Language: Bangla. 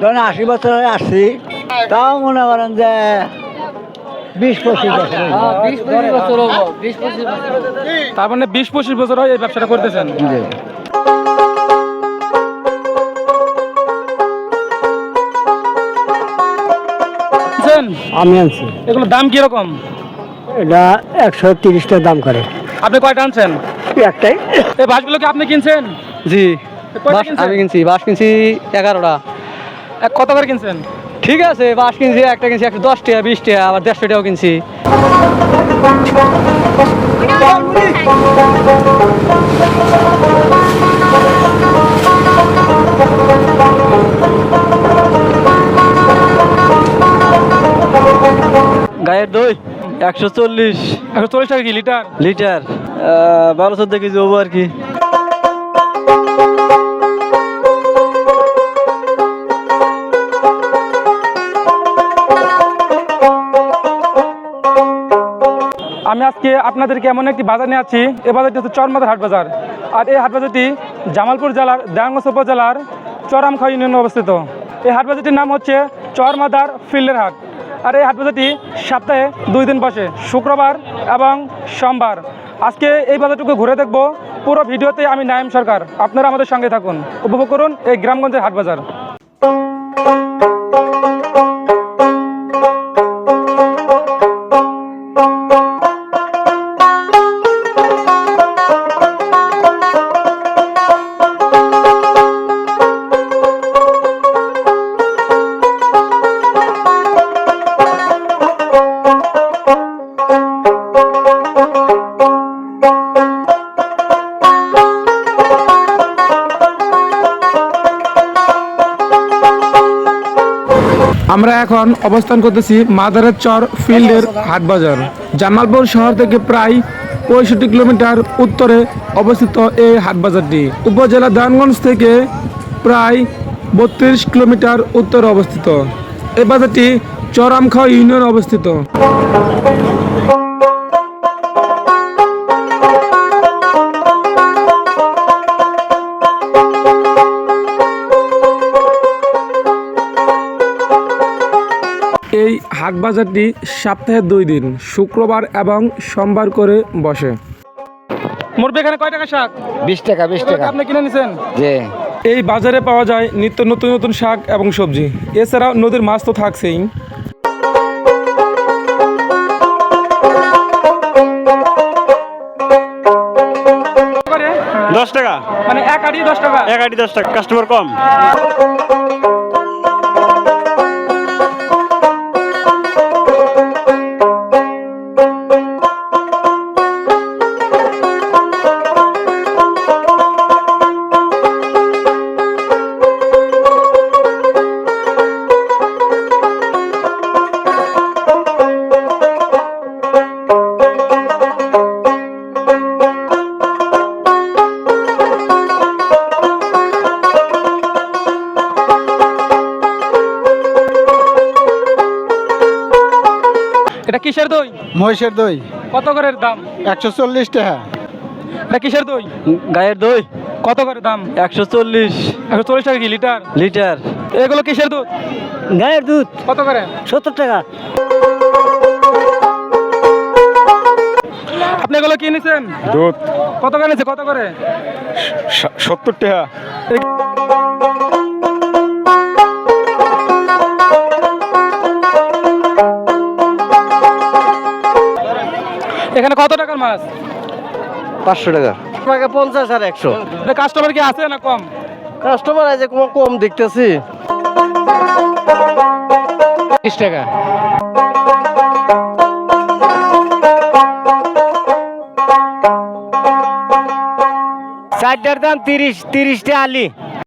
ধরেন আশি বছর হয়ে আসছি তাও মনে করেন যে বিশ পঁচিশ বছর বছর তার মানে বিশ পঁচিশ বছর হয় এই ব্যবসাটা করতেছেন? আমি আনছি। এগুলোর দাম কীরকম? এটা একশো তিরিশ টাকা দাম করে। আপনি কয়টা আনছেন? একটাই। এই বাসগুলো কি আপনি কিনছেন? জি। আমি কিনছি বাস কিনছি এগারোটা। কত করে কিনছেন? ঠিক আছে বাস কিনছি একটা কিনছি একশো দশ টাকা বিশ টাকা আবার দেড়শো টাকাও কিনছি। গায়ের দই একশো চল্লিশ। একশো চল্লিশ টাকা কি লিটার? লিটার। বারো চোদ্দ কেজি হব আর কি। আমি আজকে আপনাদেরকে এমন একটি বাজার নিয়ে আছি এ বাজারটি হচ্ছে চরমাদার হাট বাজার। আর এই হাট বাজারটি জামালপুর জেলার দেয়াঙ্গস উপজেলার চরামখা ইউনিয়নে অবস্থিত। এই হাট বাজারটির নাম হচ্ছে চরমাদার ফিল্ডের হাট। আর এই হাট বাজারটি সপ্তাহে দুই দিন বসে, শুক্রবার এবং সোমবার। আজকে এই বাজারটুকু ঘুরে দেখব। পুরো ভিডিওতে আমি নাইম সরকার। আপনারা আমাদের সঙ্গে থাকুন। উপভোগ করুন এই গ্রামগঞ্জের হাট বাজার। আমরা এখন অবস্থান করতেছি মাদারের চর ফিল্ডের হাটবাজার। জামালপুর শহর থেকে প্রায় পঁয়ষট্টি কিলোমিটার উত্তরে অবস্থিত এই হাটবাজারটি। উপজেলা দানগঞ্জ থেকে প্রায় বত্রিশ কিলোমিটার উত্তরে অবস্থিত। এই বাজারটি চরামখাও ইউনিয়ন অবস্থিত। এই হাট বাজারটি সপ্তাহে দুই দিন শুক্রবার এবং সোমবার করে বসে। মুরবি এখানে কয় টাকা শাক? বিশ টাকা বিশ টাকা। আপনি কিনে নিছেন? যে এই বাজারে পাওয়া যায় নিত্য নতুন নতুন শাক এবং সবজি। এছাড়াও নদীর মাছ তো থাকছেই। দশ টাকা। মানে এক আড়ি দশ টাকা। এক আটি দশ টাকা। কাস্টমার কম। এটা কিসের দই? মহিষের দই। কত করে দাম? একশো চল্লিশ টাকা। এটা কিসের দই? গায়ের দই। কত করে দাম? একশো চল্লিশ। একশো চল্লিশ টাকা কি লিটার? লিটার। এগুলো কিসের দুধ? গায়ের দুধ। কত করে? সত্তর টাকা। আপনি এগুলো কি নিছেন দুধ। কত করে কত করে? সত্তর টাকা। এখানে কত টাকার মাছ? পাঁচশো টাকা। টাকা পঞ্চাশ আর একশো। কাস্টমার কি আছে না কম? কাস্টমার আছে কম কম দেখতেছি। বিশ টাকা। চারটার দাম তিরিশ তিরিশটা আলি।